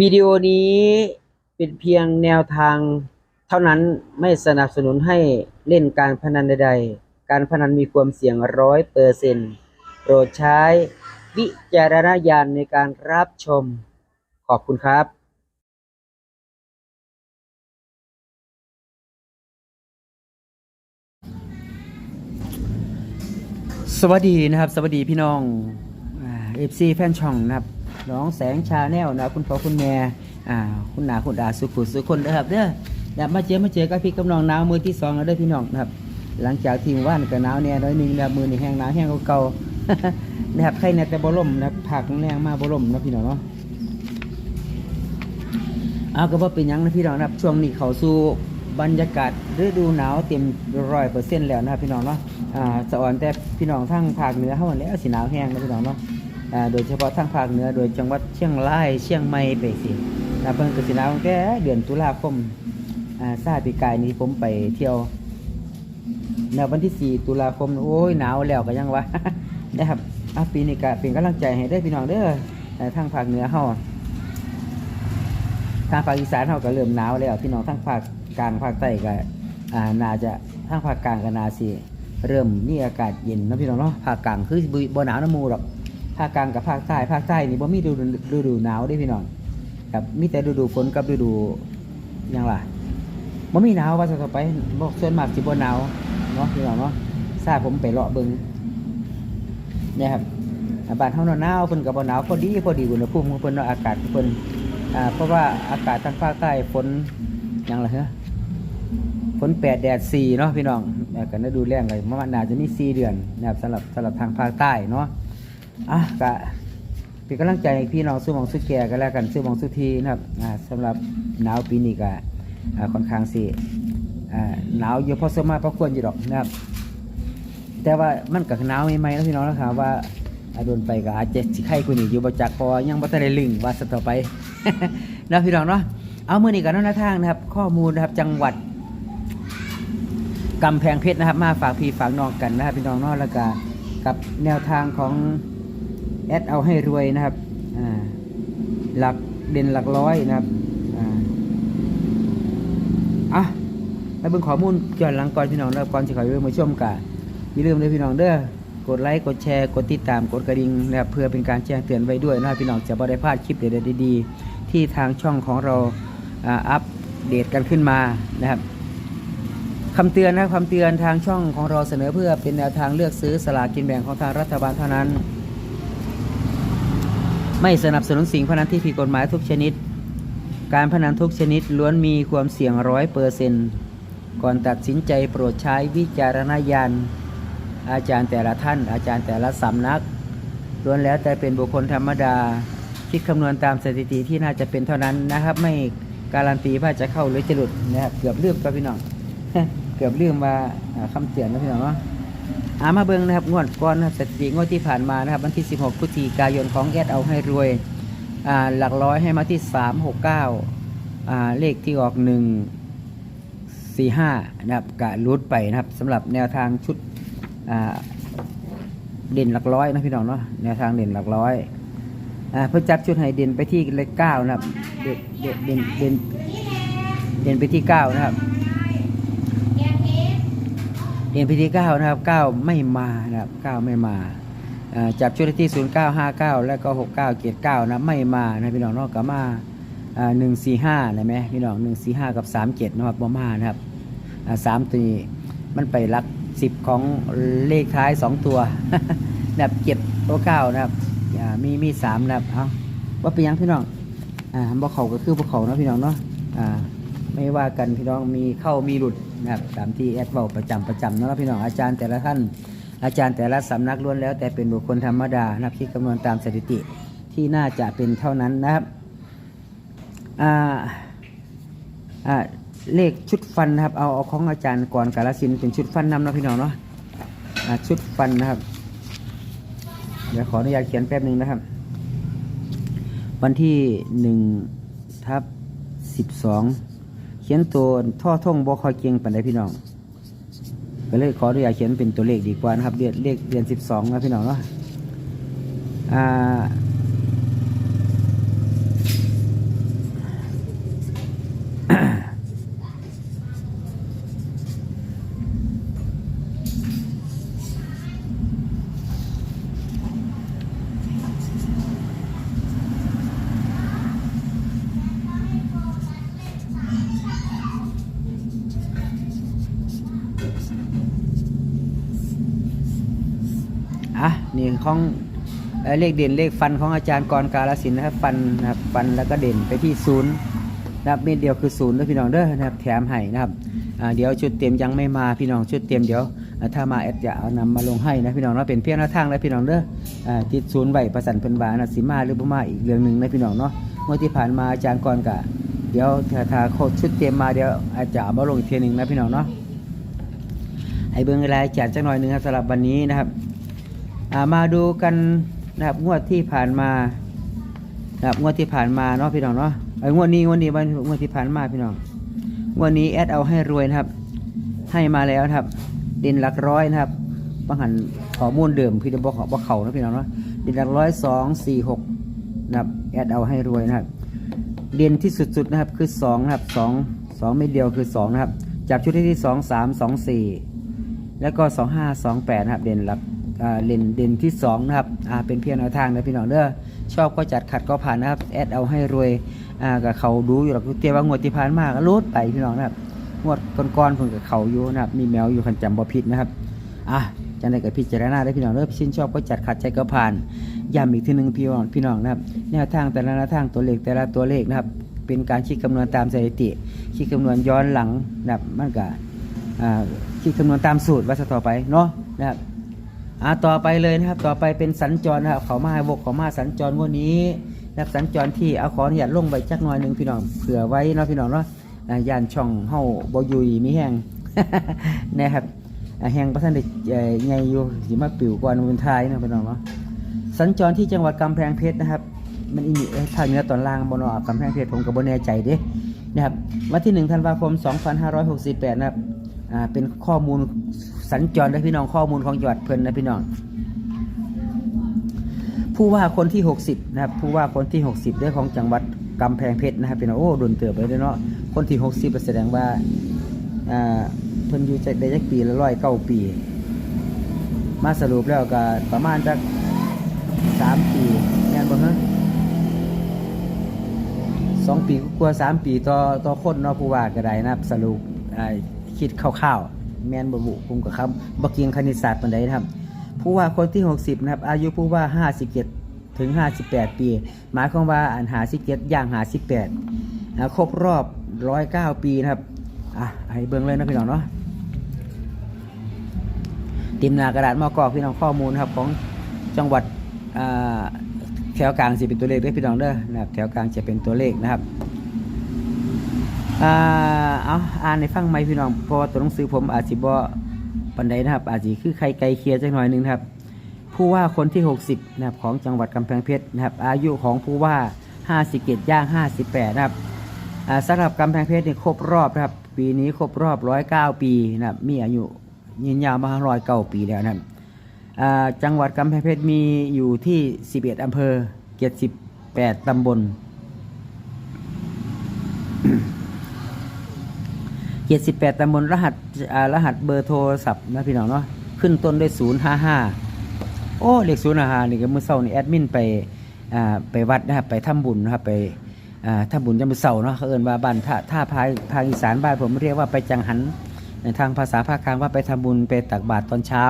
วิดีโอนี้เป็นเพียงแนวทางเท่านั้นไม่สนับสนุนให้เล่นการพนันใดๆ การพนันมีความเสี่ยงร้อยเปอร์เซ็นต์โปรดใช้วิจารณญาณในการรับชม ขอบคุณครับสวัสดีนะครับ สวัสดีพี่น้องเอฟซีแฟนช่องนะครับ น้องแสงชาแนลนะคุณพ่อคุณแม่อ่าคุณหนาคุณดาสุขุสุขคนนะครับเด้อนะครับมาเจอมาเจอกับพี่กับน้องหนาวมือที่สองแล้วเด้อพี่น้องนะครับ หลังจากที่ว่านกับหนาวเนี่ยน้อยหนึงนะมือนี่แห้งหนาวแห้งเก่าๆนะครับใครเนี่ยแต่บ่ล่มนะครับผักแรงมากบ่ล่มนะพี่น้องเนาะเอาก็บ่เป็นยังนะพี่น้องนะครับช่วงนี้เขาสู่บรรยากาศฤดูหนาวเต็มร้อยเปอร์เซ็นต์แล้วนะพี่น้องเนาะอ่าสะอ่อนแต่พี่น้องทางภาคเหนือเฮาแล้วสิหนาวแห้งนะพี่น้องเนาะ โดยเฉพาะทางภาคเหนือโดยจังหวัดเชียงรายเชียงใหม่ไปสินะเพิ่นกสิหนาวตั้งแต่เดือนตุลาคมอ่าซาปีกายนี้ผมไปเที่ยวในวันที่ 4 ตุลาคม โอ้ยหนาวแล้วก็ยังวะนะครับอะปีนี้ก็เป็นกำลังใจให้ได้พี่น้องเด้อทางภาคเหนือเฮาทางภาคอีสานเฮาก็เริ่มหนาวแล้วพี่น้องทางภาคกลางภาคใต้ก็อ่าน่าจะทางภาคกลางก็น่าสิเริ่มมีอากาศเย็นนะพี่น้องเนาะภาคกลางคือบ่บ่หนาวน้ำมูหรอกาคกลางกับภาคใต้ภาคใต้นี่บ่มีฤดูฤดูหนาวเด้พี่น้องครับมีแต่ฤดูฝนกับฤดูยังล่ะบ่มีหนาวว่าจะต่อไปบอกส่วนมากสิบ่หนาวเนาะพี่น้องเนาะทราบผมไปเลาะเบิ่งเนี่ยครับอ่าบ้านเฮาหนาวๆเพิ่นก็บ่หนาวพอดีพอดีอุณหภูมิของเพิ่นเนาะอากาศของเพิ่นอ่าเพราะว่าอากาศทางภาคใต้ฝนยังล่ะเหรอฝนแปดแดดสี่เนาะพี่น้องแล้วก็ฤดูแล้งก็ประมาณน่าจะมีสี่เดือนนะครับสำหรับสำหรับทางภาคใต้เนาะ อะก็เป็นกำลังใจพี่น้องสู้หมองสู้แก่กันแล้วกันสู้หมองสู้ทีนะครับอ่าสำหรับหนาวปีนี้ก็อ่าค่อนข้างสิอ่าหนาวอยู่พอสมมาพอควรอยู่ดอกนะครับ แต่ว่ามันกับหนาวใหม่ๆแล้วพี่น้องนะครับว่าอาโดนไปก็อาจจะสิไข้กว่านี้อยู่บ่จักพอยังบ่ทันได้ลึงว่าสต่อไป นะพี่น้องเนาะเอามื้อนี้กันเนาะหน้าทางนะครับ ข้อมูลนะครับจังหวัดกำแพงเพชรนะครับ มาฝากพี่ฝากน้องกันนะครับพี่น้องเนาะแล้วก็กับแนวทางของ แอดเอาให้รวยนะครับหลักเด่นหลักร้อยนะครับอ่าอะไปเบิ่งข้อมูลย้อนหลังก่อนพี่น้องแล้วก่อนสิเข้าไปเบิ่งมาชมกันอย่าลืมเลยพี่น้องเด้อกดไลค์กดแชร์กดติดตามกดกระดิ่งนะครับเพื่อเป็นการแจ้งเตือนไว้ด้วยนะครับพี่น้องจะบ่ได้พลาดคลิปเด็ดๆดีๆ ที่ทางช่องของเราอัปเดตกันขึ้นมานะครับคำเตือนนะครับคำเตือนทางช่องของเราเสนอเพื่อเป็นแนวทางเลือกซื้อสลากกินแบ่งของทางรัฐบาลเท่านั้น ไม่สนับสนุนสิ่งพนันที่ผิดกฎหมายทุกชนิด การพนันทุกชนิดล้วนมีความเสี่ยงร้อยเปอร์เซนต์ก่อนตัดสินใจโปรดใช้วิจารณญาณอาจารย์แต่ละท่าน อาจารย์แต่ละสำนักล้วนแล้วแต่เป็นบุคคลธรรมดา คิดคำนวณตามสถิติที่น่าจะเป็นเท่านั้นนะครับ ไม่การันตีว่าจะเข้าหรือจะหลุดนะครับเกือบลืมครับพี่น้องเกือบลืมว่าอ่าคำเตือนนะพี่น้องเนาะ อามาเบิ้งนะครับงวดก่อนนะครับสถิติงวดที่ผ่านมานะครับวันที่ 16พฤศจิกายนของแอดเอาให้รวยอ่าหลักร้อยให้มาที่สามหกเก้าอ่าเลขที่ออกหนึ่งสี่ห้านะครับกะรุดไปนะครับสำหรับแนวทางชุดอ่าเด่นหลักร้อยนะพี่น้องเนาะแนวทางเด่นหลักร้อยอ่าเพื่อจับชุดให้เด่นไปที่เลขเก้านะครับเด่นเด่นเด่นเด่นเด่นไปที่เก้านะครับ เด่นไปที่เก้านะครับเก้าไม่มานะครับเก้าไม่มาจับชุดที่ 0959 แล้วก็ 6979นะไม่มานะพี่น้องนอกกับมาอ่า145นะไหมพี่น้อง145กับ37นะครับบ่มานะครับสามตัวนี้มันไปหลัก10ของเลขท้าย2ตัวนะครับเจ็ดตัวเก้านะครับมีมีสามนะครับเอาว่าเป็นยังพี่น้องอ่าบ่เขาก็คือบ่เขานะพี่น้องเนาะอ่า ไม่ว่ากันพี่น้องมีเข้ามีหลุดนะครับตามที่แอดเว้าประจำประจำเนาะพี่น้องอาจารย์แต่ละท่าน อาจารย์แต่ละสำนักล้วนแล้ว แต่เป็นบุคคลธรรมดานะครับคิดคำนวณตามสถิติที่น่าจะเป็นเท่านั้นนะครับอ่าอ่าเลขชุดฟันนะครับเอาเอาของอาจารย์ก่อนกาลสินเป็นชุดฟันนำนะพี่น้องเนาะชุดฟันนะครับ เดี๋ยวขออนุญาตเขียนแป๊บหนึ่งนะครับ วันที่หนึ่งทับสิบสอง เขียนตัวท่อท่องบอคอยเกียงปันไดพี่น้องก็เลยขออนุญาตเขียนเป็นตัวเลขดีกว่านะครับเดือนเลขเดือนสิบสองนะพี่น้องเนาะอ่า นี่ของเลขเด่นเลขฟันของอาจารย์กรกาลสินนะครับฟันนะครับฟันแล้วก็เด่นไปที่ศูนย์นะครับเม็ดเดียวคือศูนย์ด้วยพี่น้องเด้อนะครับแถมให้นะครับเดี๋ยวชุดเต็มยังไม่มาพี่น้องชุดเต็มเดี๋ยวถ้ามาแอดจะเอานำมาลงให้นะพี่น้องเนาะเป็นเพียงแนวทางแล้วพี่น้องเด้อติดศูนย์ไหวประสันเพิ่นบานะสิมาหรือบ่มาอีกเรื่องหนึ่งนะพี่น้องเนาะเมื่อที่ผ่านมาอาจารย์กรกะเดี๋ยวถ้าถ้าโคตรชุดเต็มมาเดี๋ยวอาจจะเอามาลงอีกเทียหนึงนะพี่น้องเนาะให้เบิ่งรายจัดจักหน่อยหนึงครับสำหรับวันนี้นะครับ มาดูกันนะครับงวดที่ผ่านมานะครับงวดที่ผ่านมาเนาะพี่น้องเนาะไอ้งวดนี้งวดนี้วันงวดที่ผ่านมาพี่น้องงวดนี้แอดเอาให้รวยนะครับ ให้มาแล้วนะครับเด่นหลักร้อยนะครับบางหันข้อมูลเดิมพี่จะบอกบอกเขานะพี่น้องเนาะเด่นหลักร้อยสองสี่หกนะครับแอดเอาให้รวยนะครับเด่นที่สุดๆนะครับคือสองนะครับสองสองไม่เดียวคือสองนะครับจับชุดที่สองสามสองสี่แล้วก็2528นะครับเด่นหลัก เด่นเด่นที่2นะครับอ่าเป็นเพียงแนวทางนะพี่น้องเด้อชอบก็จัดขัดก็ผ่านนะครับแอดเอาให้รวยอ่ากับเขาดูอยู่หรอกเตี้ยว่างวดที่ผ่านมาก็ลดไปพี่น้องนะครับงวดก่อนๆเพิ่นกับเขาอยู่นะครับมีแมวอยู่คันจำบ่ผิดนะครับอะจังได๋ก็พิจารณาได้พี่น้องเด้อชื่นชอบก็จัดขัดใจก็ผ่านย้ำอีกทีหนึงพี่น้องพี่น้องนะครับแนวทางแต่ละแนวทางตัวเลขแต่ละตัวเลขนะครับ เป็นการคิดคำนวณตามสถิติ คิดคำนวณย้อนหลังนะครับมันก็คิดคำนวณตามสูตรว่าจะต่อไปเนาะนะครับ อ่าต่อไปเลยนะครับ ต่อไปเป็นสัญจรนะครับเขามาบกเขามาสัญจรงวันนี้นะครับสัญจรที่เอาขออนุญาตลงไปจักหน่อยหนึ่งพี่น้องเผื่อไว้เนาะพี่น้องเนาะยานช่องเฮาบอยุยมีแห้งนะครับแห้งประท่านเด็กใหญ่อยู่สิมาปิวก่อนวันท้ายเนาะพี่น้องเนาะสัญจรที่จังหวัดกำแพงเพชรนะครับ มันอีมีเอ้ยทางเหนือตอนล่างบนออกกำแพงเพชรผมก็บ่แน่ใจเด้นะครับวันที่1ธันวาคม 2568 นะครับอ่าเป็นข้อมูล สัญจรนะพี่น้องข้อมูลของจังหวัดเพิ่นนะพี่น้อง ผู้ว่าคนที่ 60 นะครับ ผู้ว่าคนที่ 60เรื่องของจังหวัดกำแพงเพชรนะครับพี่น้องโอ้โดนเติบไปเลยเนาะคนที่ 60แสดงว่าอ่าเพิ่นอยู่จได้จักปีละร้อยเก้าปี มาสรุปแล้วก็ประมาณจักสามปีแม่นบ่ฮะสองปีกว่าสามปีต่อต่อคนเนาะผู้ว่าก็ได้นะครับสรุปคิดคร่าวๆ แมนบ่บุผมกับคำบ่เกียงคณิตศาสตร์ปานใดนะครับ ผู้ว่าคนที่ 60 นะครับ อายุผู้ว่า 57 ถึง 58 ปี หมายความว่าอันหา17ย่างหา 18นะครบรอบ 109 ปีนะครับ อะให้เบิ่งเลยนะพี่น้องเนาะติมนากระดาษมอกอกพี่น้องข้อมูลนะครับของจังหวัดแถวกลางจะเป็นตัวเลขด้วยพี่น้องเด้อนะครับแถวกลางจะเป็นตัวเลขนะครับ อ่าเอาอ่านในฟังไหมพี่น้องเพราะว่าตัวหนังสือผมอาจสิบ่ปันใดนะครับ อาจจะคือใครไกลเคลียร์จักหน่อยหนึงนะครับผู้ว่าคนที่ 60นะครับของจังหวัดกำแพงเพชรนะครับ อายุของผู้ว่า 57ย่าง 58 นะครับอ่าสำหรับกำแพงเพชรเนี่ยครบรอบนะครับ ปีนี้ครบรอบ 109 ปีนะครับมีอายุยืนยาวมา109ปีแล้วนะครับจังหวัดกำแพงเพชรมีอยู่ที่ 11อำเภอ 78ตำบล เจ็ดสิบแปดตำบลรหัสรหัสเบอร์โทรศัพท์นะพี่น้องเนาะขึ้นต้นด้วยศูนย์ห้าห้าโอ้เลขศูนย์ห้านี่ก็เมื่อเช้านี่แอดมินไปอ่าไปวัดนะครับไปทำบุญนะครับไปอ่าทำบุญยามมื้อเช้าเนาะเขาเอิ้นว่าบ้านท่าท่าพายภาคอีสานบ้านผมเรียกว่าไปจังหันในทางภาษาภาคกลางว่าไปทำบุญไปตักบาตรตอนเช้า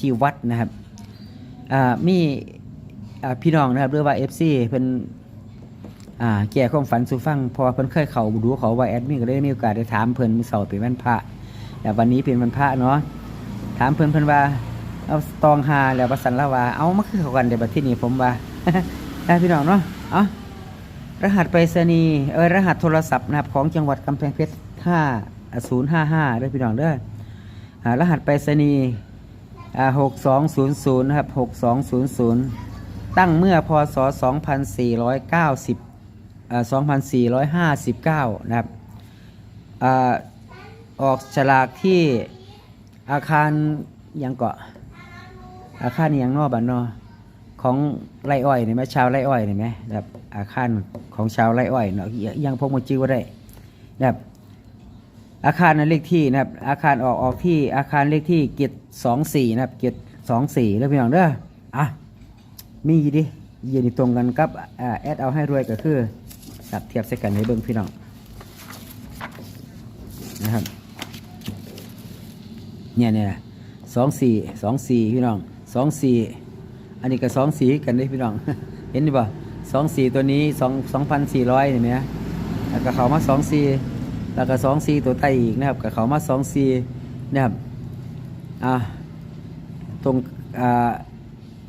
ที่วัดนะครับอ่ามีอ่าพี่น้องนะครับเรียกว่า FC เพิ่น อ่าแก่ความฝันสู่ฟังพอเพิ่นเคยเขาดูเขาว่าแอดมินก็ได้มีโอกาสได้ถามเพิ่นมือเสาร์เป็นวันพระแต่วันนี้เป็นวันพระเนาะถามเพิ่นเพิ่นว่าเอาตองหาแล้วว่าสันละว่าเอามาคือเขากันเดี๋ยวที่นี้ผมว่าได้พี่น้องเนาะเอารหัสไปรษณีย์เออรหัสโทรศัพท์นะครับของจังหวัดกำแพงเพชร5055ด้วยพี่น้องเด้อ่ารหัสไปรษณีย์อ่า6200นะครับ6200ตั้งเมื่อพศ2490อ่าสิบ 2459 นะครับอออกฉลากที่อาคารยังเกาะ อาคารยังนอกบ้านนอของไรอ้อยนี่ไหมชาวไรอ้อยนี่ไหมแบบอาคารของชาวไรอ้อยเนาะยังพกมาจื้ว่าได้นะครับอาคารนั้นเลขที่นะครับ อาคารออกออกที่อาคารเลขที่เกียรสองสี่นะครับ เกียรสองสี่แล้วพี่น้องเด้ออะมีดิยืนตรงกันกับแอดเอาให้รวยก็คือ จับเทียบใส่กันให้เบิ่งพี่น้องนะครับเนี่ยเนี่ยสองสี่สองสี่พี่น้องสองสี่อันนี้ก็สองสี่กันเด้พี่น้อง เห็นดิบ่สองสี่ตัวนี้สองสองพันสี่ร้อยเห็นไหมแล้วก็เขามาสองสี่แล้วก็สองสี่ตัวใต้อีกนะครับกับเขามาสองสี่นะครับอ่าตรงอ่า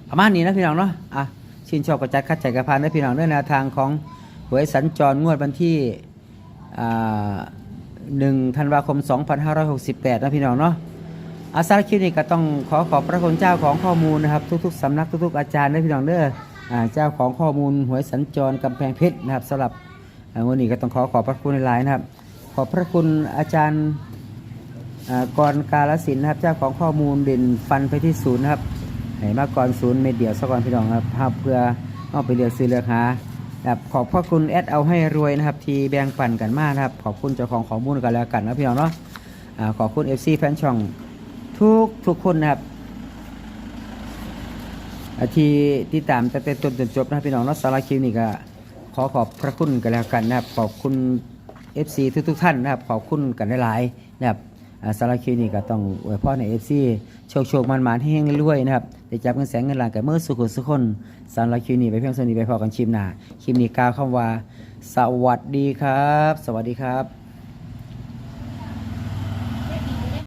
ประมาณนี้นะพี่น้องเนาะอะชื่นชอบกระจัดคัดใจกระพานนะพี่น้องด้วยแนวทางของ หวยสัญจรงวดวันที่หนึ่งธันวาคม 2568 นะพี่น้องเนาะอาสาคลิปนี้ก็ต้องขอขอบพระคุณเจ้าของข้อมูลนะครับ ทุกๆสำนักทุกๆอาจารย์ด้วยพี่น้องเด้อเจ้าของข้อมูลหวยสัญจรกำแพงเพชรนะครับสำหรับวันนี้ก็ต้องขอขอบพระคุณหลายๆนะครับ ขอบพระคุณอาจารย์กรกาลสินนะครับ เจ้าของข้อมูลเด่นฟันไปที่ศูนย์นะครับให้มากรศูนย์เมเดียวสักก่อนพี่น้องครับภาพเพื่อเอาไปเลือกซื้อเลือกหานะ ครับขอบพระคุณแอดเอาให้รวยนะครับ ที่แบ่งปันกันมากนะครับ ขอบคุณเจ้าของข้อมูลกันแล้วกันนะพี่น้องเนาะขอบคุณ FC แฟนช่องทุกทุกคนนะครับที่ที่ตามตั้งแต่ต้นจนจบนะพี่น้องเนาะสาราคิวนี่ก็ขอขอบพระคุณกันแล้วกันนะครับ ขอบคุณ FC ทุกทุกท่านนะครับ ขอบคุณกันหลายๆนะครับสาราคิวนี่ก็ต้องอวยพรใน FC โชคโชคมันมันๆให้เฮงรวยนะครับได้จับเงินแสนเงินล้านกับเมื่อสุขุสุขคนสาราคิปนี้ไปเพียงสนิทไปพอกันชิมหนาคลิปนี้กล่าวคำว่า สวัสดีครับ สวัสดีครับ